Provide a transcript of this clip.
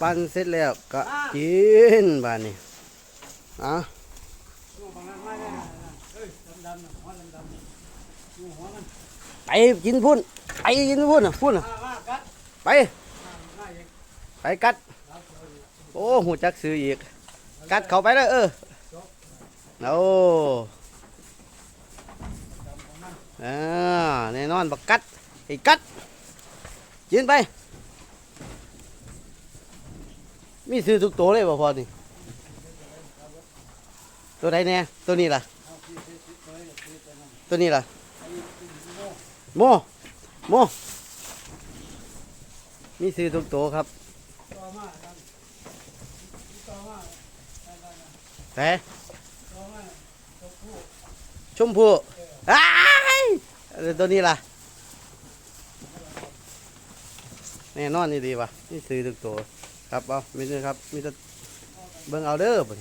ปั้นเสร็จแล้วก็กินบ้านนี้อะไปกินพุ่นไปกินพุ่นน่ะพุ่นน่ะไป ไปกัด โอ้หูจักซื้ออีก กัดเขาไปเลยเออโอ้อ่าแน่นอนบักกัดไอ้กัดกินไป มีซื้อทุกตัวเลยบ่พอนี่ตัวใดแน่ตัวนี้ล่ะ ตัวนี้ล่ะ โม โม มีซื้อทุกตัวครับแต่ชมพูอ้ายตัวนี้ล่ะแน่นอนนี่ดีว่ะนี่ซื้อทุกตัว ครับเอามีนะครับมีแต่เบิ่งเอาเด้อบ่